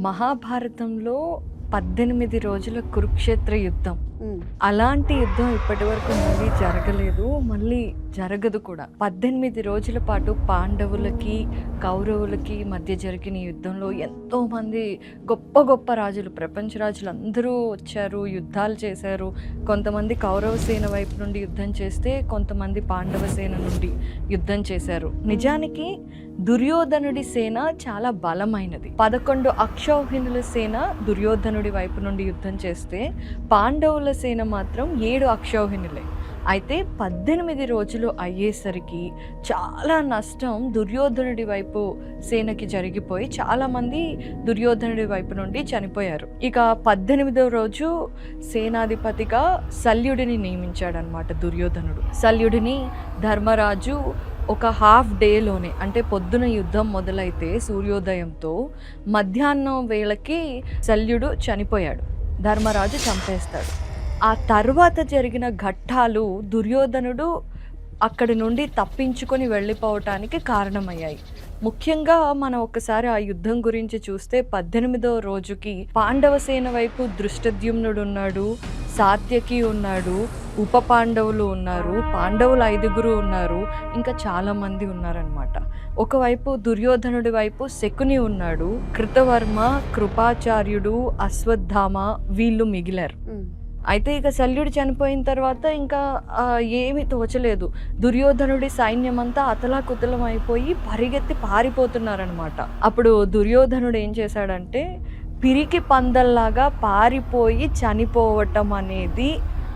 మహాభారతంలో పద్దెనిమిది రోజుల కురుక్షేత్ర యుద్ధం. అలాంటి యుద్ధం ఇప్పటి వరకు మళ్ళీ జరగలేదు మళ్ళీ జరగదు కూడా. పద్దెనిమిది రోజుల పాటు పాండవులకి కౌరవులకి మధ్య జరిగిన యుద్ధంలో ఎంతో మంది గొప్ప గొప్ప రాజులు ప్రపంచ రాజులు అందరూ వచ్చారు యుద్ధాలు చేశారు. కొంతమంది కౌరవ సేన వైపు నుండి యుద్ధం చేస్తే కొంతమంది పాండవ సేన నుండి యుద్ధం చేశారు. నిజానికి దుర్యోధనుడి సేన చాలా బలమైనది. పదకొండు అక్షౌహిణుల సేన దుర్యోధనుడి వైపు నుండి యుద్ధం చేస్తే పాండవుల సేన మాత్రం ఏడు అక్షౌహిణులే. అయితే పద్దెనిమిది రోజులు అయ్యేసరికి చాలా నష్టం దుర్యోధనుడి వైపు సేనకి జరిగిపోయి చాలామంది దుర్యోధనుడి వైపు నుండి చనిపోయారు. ఇక పద్దెనిమిదవ రోజు సేనాధిపతిగా శల్యుడిని నియమించాడనమాట దుర్యోధనుడు. శల్యుడిని ధర్మరాజు ఒక హాఫ్ డేలోనే అంటే పొద్దున యుద్ధం మొదలైతే సూర్యోదయంతో మధ్యాహ్నం వేళకి శల్యుడు చనిపోయాడు. ధర్మరాజు చంపేస్తాడు. ఆ తర్వాత జరిగిన ఘట్టాలు దుర్యోధనుడు అక్కడి నుండి తప్పించుకొని వెళ్ళిపోవటానికి కారణమయ్యాయి. ముఖ్యంగా మనం ఒకసారి ఆ యుద్ధం గురించి చూస్తే పద్దెనిమిదవ రోజుకి పాండవ సేన వైపు దృష్టద్యుమ్నుడు ఉన్నాడు సాత్యకి ఉన్నాడు ఉప పాండవులు ఉన్నారు పాండవులు ఐదుగురు ఉన్నారు ఇంకా చాలామంది ఉన్నారనమాట ఒకవైపు దుర్యోధనుడి వైపు శకుని ఉన్నాడు కృతవర్మ కృపాచార్యుడు అశ్వత్థామ వీళ్ళు మిగిలారు. అయితే ఇక శల్యుడు చనిపోయిన తర్వాత ఇంకా ఏమీ తోచలేదు. దుర్యోధనుడి సైన్యం అంతా అతలాకుతలం అయిపోయి పరిగెత్తి పారిపోతున్నారనమాట అప్పుడు దుర్యోధనుడు ఏం చేశాడంటే పిరికి పందల్లాగా పారిపోయి చనిపోవటం అనేది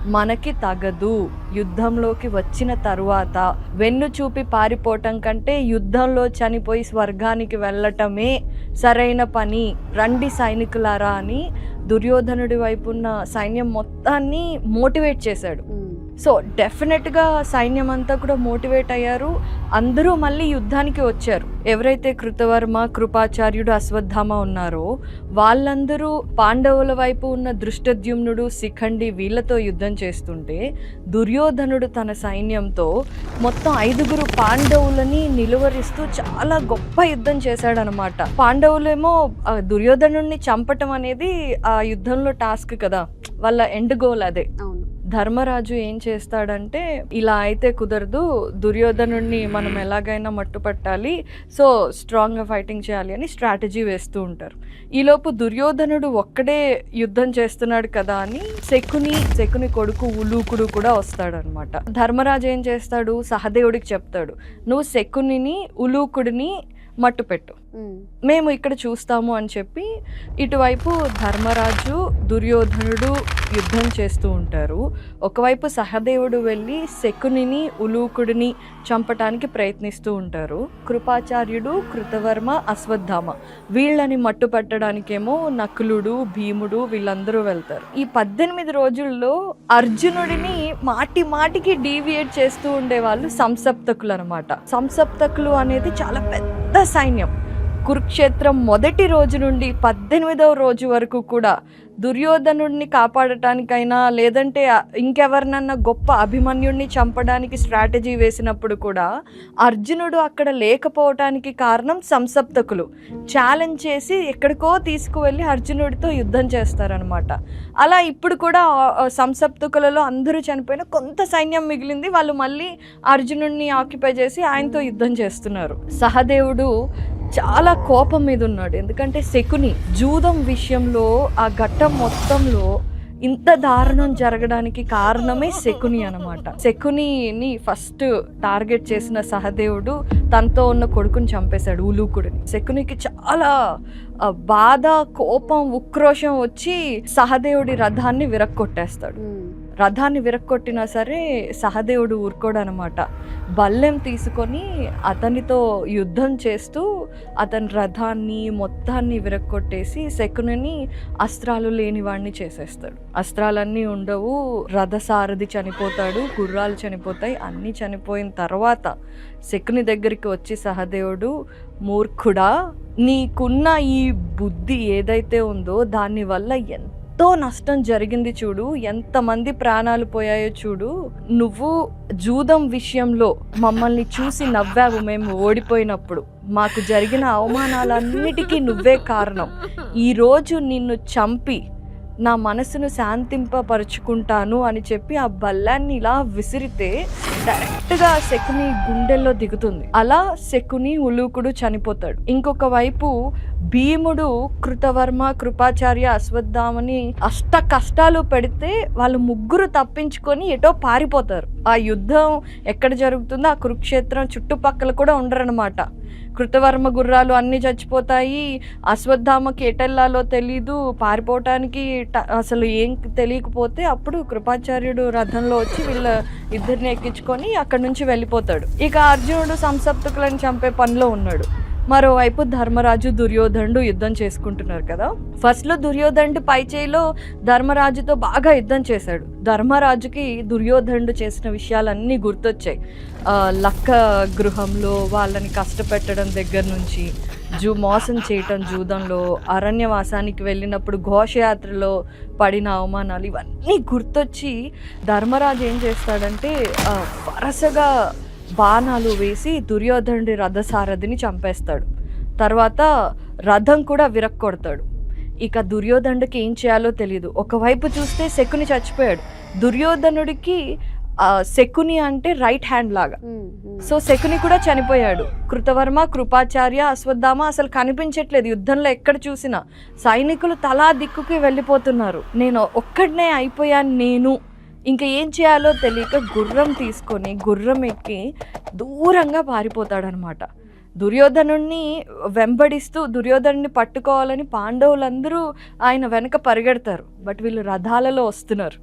మనకి తగదు. యుద్ధంలోకి వచ్చిన తరువాత వెన్ను చూపి పారిపోవటం కంటే యుద్ధంలో చనిపోయి స్వర్గానికి వెళ్ళటమే సరైన పని. రండి సైనికులారా అని దుర్యోధనుడి వైపున్న సైన్యం మొత్తాన్ని మోటివేట్ చేశాడు. Hmm. సో డెఫినెట్గా సైన్యం అంతా కూడా మోటివేట్ అయ్యారు. అందరూ మళ్ళీ యుద్ధానికి వచ్చారు. ఎవరైతే కృతవర్మ కృపాచార్యుడు అశ్వత్థామ ఉన్నారో వాళ్ళందరూ పాండవుల వైపు ఉన్న దృష్టద్యుమ్నుడు శిఖండి వీళ్ళతో యుద్ధం చేస్తుంటే దుర్యోధనుడు తన సైన్యంతో మొత్తం ఐదుగురు పాండవులని నిలువరిస్తూ చాలా గొప్ప యుద్ధం చేశాడనమాట. పాండవులేమో దుర్యోధనుడిని చంపటం అనేది ఆ యుద్ధంలో టాస్క్ కదా. వాళ్ళ ఎండ్ గోల్ అదే. ధర్మరాజు ఏం చేస్తాడంటే ఇలా అయితే కుదరదు దుర్యోధనుడిని మనం ఎలాగైనా మట్టుపట్టాలి సో స్ట్రాంగ్గా ఫైటింగ్ చేయాలి అని స్ట్రాటజీ వేస్తూ ఉంటారు. ఈలోపు దుర్యోధనుడు ఒక్కడే యుద్ధం చేస్తున్నాడు కదా అని శకుని శకుని కొడుకు ఉలూకుడు కూడా వస్తాడనమాట. ధర్మరాజు ఏం చేస్తాడు? సహదేవుడికి చెప్తాడు నువ్వు శకునిని ఉలూకుడిని మట్టుపెట్టు. మేము. ఇక్కడ చూస్తాము అని చెప్పి ఇటువైపు ధర్మరాజు దుర్యోధనుడు యుద్ధం చేస్తూ ఉంటారు. ఒకవైపు సహదేవుడు వెళ్ళి శకునిని ఉలూకుడిని చంపటానికి ప్రయత్నిస్తూ ఉంటారు. కృపాచార్యుడు కృతవర్మ అశ్వత్థామ వీళ్ళని మట్టు పెట్టడానికేమో నకులుడు భీముడు వీళ్ళందరూ వెళ్తారు. ఈ పద్దెనిమిది రోజుల్లో అర్జునుడిని మాటి మాటికి డీవియేట్ చేస్తూ ఉండేవాళ్ళు సంసప్తకులు అనమాట సంసప్తకులు అనేది చాలా పెద్ద సైన్యం. కురుక్షేత్రం మొదటి రోజు నుండి పద్దెనిమిదవ రోజు వరకు కూడా దుర్యోధనుడిని కాపాడటానికైనా లేదంటే ఇంకెవరినన్నా గొప్ప అభిమన్యుడిని చంపడానికి స్ట్రాటజీ వేసినప్పుడు కూడా అర్జునుడు అక్కడ లేకపోవటానికి కారణం సంసప్తకులు. ఛాలెంజ్ చేసి ఎక్కడికో తీసుకువెళ్ళి అర్జునుడితో యుద్ధం చేస్తారనమాట అలా ఇప్పుడు కూడా సంసప్తకులలో అందరూ చనిపోయిన కొంత సైన్యం మిగిలింది. వాళ్ళు మళ్ళీ అర్జునుడిని ఆక్యుపై చేసి ఆయనతో యుద్ధం చేస్తున్నారు. సహదేవుడు చాలా కోపం మీద ఉన్నాడు. ఎందుకంటే శకుని జూదం విషయంలో ఆ ఘట్టం మొత్తంలో ఇంత దారుణం జరగడానికి కారణమే శకుని అనమాట శకునిని ఫస్ట్ టార్గెట్ చేసిన సహదేవుడు తనతో ఉన్న కొడుకుని చంపేశాడు ఉలూకుడిని. శకునికి చాలా బాధ కోపం ఉక్రోషం వచ్చి సహదేవుడి రథాన్ని విరక్కొట్టేస్తాడు. రథాన్ని విరక్కొట్టినా సరే సహదేవుడు ఊరుకోడనమాట. బల్లెం తీసుకొని అతనితో యుద్ధం చేస్తూ అతని రథాన్ని మొత్తాన్ని విరక్కొట్టేసి శకునిని అస్త్రాలు లేనివాడిని చేసేస్తాడు. అస్త్రాలన్నీ ఉండవు రథసారథి చనిపోతాడు గుర్రాలు చనిపోతాయి అన్నీ చనిపోయిన తర్వాత శకుని దగ్గరికి వచ్చి సహదేవుడు మూర్ఖుడా నీకున్న ఈ బుద్ధి ఏదైతే ఉందో దానివల్ల ఎంత ఎంతో నష్టం జరిగింది చూడు ఎంతమంది ప్రాణాలు పోయాయో చూడు. నువ్వు జూదం విషయంలో మమ్మల్ని చూసి నవ్వావు మేము ఓడిపోయినప్పుడు. మాకు జరిగిన అవమానాలన్నిటికీ నువ్వే కారణం. ఈరోజు నిన్ను చంపి నా మనసును శాంతింపపరుచుకుంటాను అని చెప్పి ఆ బల్లాన్ని ఇలా విసిరితే డైరెక్ట్గా శకుని గుండెల్లో దిగుతుంది. అలా శకుని ఉలూకుడు చనిపోతాడు. ఇంకొక వైపు భీముడు కృతవర్మ కృపాచార్య అశ్వత్థామని అష్ట కష్టాలు పెడితే వాళ్ళు ముగ్గురు తప్పించుకొని ఎటో పారిపోతారు. ఆ యుద్ధం ఎక్కడ జరుగుతుందో ఆ కురుక్షేత్రం చుట్టుపక్కల కూడా ఉండరనమాట కృతవర్మ గుర్రాలు అన్నీ చచ్చిపోతాయి. అశ్వత్థామ కేటెల్లాలో తెలీదు. పారిపోవటానికి ట- అసలు ఏం తెలియకపోతే అప్పుడు కృపాచార్యుడు రథంలో వచ్చి వీళ్ళ ఇద్దరిని ఎక్కించుకొని అక్కడి నుంచి వెళ్ళిపోతాడు. ఇక అర్జునుడు సంసప్తకులను చంపే పనిలో ఉన్నాడు. మరోవైపు ధర్మరాజు దుర్యోధనుడు యుద్ధం చేసుకుంటున్నారు కదా. ఫస్ట్లో దుర్యోధనుడు పై చేయిలో ధర్మరాజుతో బాగా యుద్ధం చేశాడు. ధర్మరాజుకి దుర్యోధనుడు చేసిన విషయాలన్నీ గుర్తొచ్చాయి. లక్క గృహంలో వాళ్ళని కష్టపెట్టడం దగ్గర నుంచి జూ మోసం చేయటం జూదంలో అరణ్యవాసానికి వెళ్ళినప్పుడు ఘోషయాత్రలో పడిన అవమానాలు ఇవన్నీ గుర్తొచ్చి ధర్మరాజు ఏం చేస్తాడంటే వరసగా బాణాలు వేసి దుర్యోధనుడి రథసారథిని చంపేస్తాడు. తర్వాత రథం కూడా విరక్కొడతాడు. ఇక దుర్యోధనుడికి ఏం చేయాలో తెలియదు ఒకవైపు చూస్తే శకుని చచ్చిపోయాడు. దుర్యోధనుడికి శకుని అంటే రైట్ హ్యాండ్ లాగా. సో శకుని కూడా చనిపోయాడు. కృతవర్మ కృపాచార్య అశ్వత్థామ అసలు కనిపించట్లేదు. యుద్ధంలో ఎక్కడ చూసినా సైనికులు తలా దిక్కుకి వెళ్ళిపోతున్నారు. నేను ఒక్కడనే అయిపోయాను నేను. ఇంకా ఏం చేయాలో తెలియక గుర్రం తీసుకొని గుర్రం ఎక్కి దూరంగా పారిపోతాడనమాట. దుర్యోధనుణ్ణి వెంబడిస్తూ దుర్యోధనుని పట్టుకోవాలని పాండవులందరూ ఆయన వెనక పరిగెడతారు. బట్ వీళ్ళు రథాలలో వస్తున్నారు.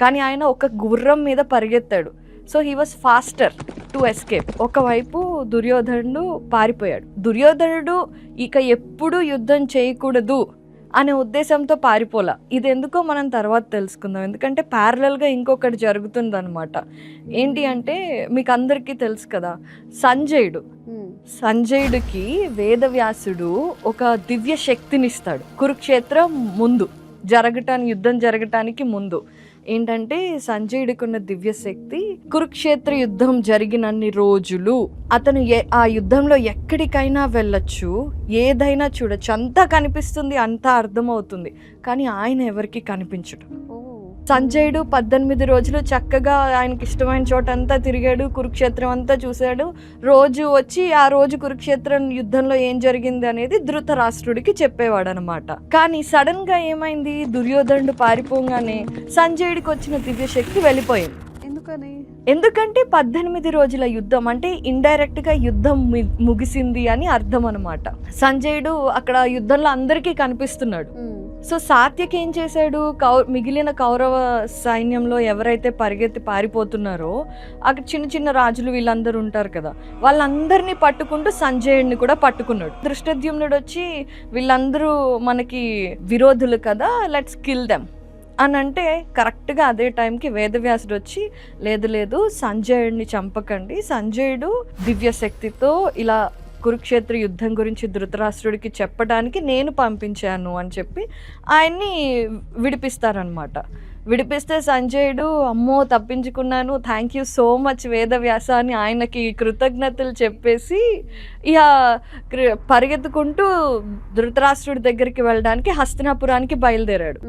కానీ ఆయన ఒక గుర్రం మీద పరిగెత్తాడు. So he was faster to escape. ఒకవైపు దుర్యోధనుడు పారిపోయాడు. దుర్యోధనుడు ఇక ఎప్పుడు యుద్ధం చేయకూడదు. అనే ఉద్దేశంతో పారిపోలా. ఇది ఎందుకో మనం తర్వాత తెలుసుకుందాం. ఎందుకంటే ప్యారలల్గా ఇంకొకటి జరుగుతుందన్నమాట. ఏంటి అంటే మీకు అందరికీ తెలుసు కదా సంజయుడు. సంజయుడికి వేదవ్యాసుడు ఒక దివ్య శక్తినిస్తాడు కురుక్షేత్రం ముందు జరగటానికి యుద్ధం జరగటానికి ముందు. ఏంటంటే సంజయుడికున్న దివ్య శక్తి కురుక్షేత్ర యుద్ధం జరిగినన్ని రోజులు అతను ఆ యుద్ధంలో ఎక్కడికైనా వెళ్ళొచ్చు ఏదైనా చూడొచ్చు. అంతా కనిపిస్తుంది అంతా అర్థమవుతుంది. కానీ ఆయన ఎవరికి కనిపించడు. సంజయుడు పద్దెనిమిది రోజులు చక్కగా ఆయనకి ఇష్టమైన చోట అంతా తిరిగాడు కురుక్షేత్రం అంతా చూశాడు. రోజు వచ్చి ఆ రోజు కురుక్షేత్రం యుద్ధంలో ఏం జరిగింది అనేది ధృతరాష్ట్రుడికి చెప్పేవాడు అనమాట కానీ సడన్గా ఏమైంది? దుర్యోధనుడు పారిపోగానే సంజయుడికి వచ్చిన దివ్యశక్తి వెళ్ళిపోయింది. ఎందుకని? ఎందుకంటే పద్దెనిమిది రోజుల యుద్ధం అంటే ఇండైరెక్ట్గా యుద్ధం ముగిసింది అని అర్థం అనమాట సంజయుడు అక్కడ యుద్ధంలో అందరికీ కనిపిస్తున్నాడు. సో సాత్యక్ ఏం చేశాడు? కౌ మిగిలిన కౌరవ సైన్యంలో ఎవరైతే పరిగెత్తి పారిపోతున్నారో అక్కడ చిన్న చిన్న రాజులు వీళ్ళందరూ ఉంటారు కదా వాళ్ళందరినీ పట్టుకుంటూ సంజయుడిని కూడా పట్టుకున్నాడు. దృష్టద్యుమ్నుడు వచ్చి వీళ్ళందరూ మనకి విరోధులు కదా లెట్స్ కిల్ దెమ్. అని అంటే కరెక్ట్గా అదే టైంకి వేదవ్యాసుడు వచ్చి లేదు లేదు సంజయుడిని చంపకండి. సంజయుడు దివ్య శక్తితో ఇలా కురుక్షేత్ర యుద్ధం గురించి ధృతరాష్ట్రుడికి చెప్పడానికి నేను పంపించాను అని చెప్పి ఆయన్ని విడిపిస్తారనమాట విడిపిస్తే సంజయుడు అమ్మో తప్పించుకున్నాను thank you so much Vedavyasa అని ఆయనకి కృతజ్ఞతలు చెప్పేసి ఇక పరిగెత్తుకుంటూ ధృతరాష్ట్రుడి దగ్గరికి వెళ్ళడానికి హస్తినాపురానికి బయలుదేరాడు.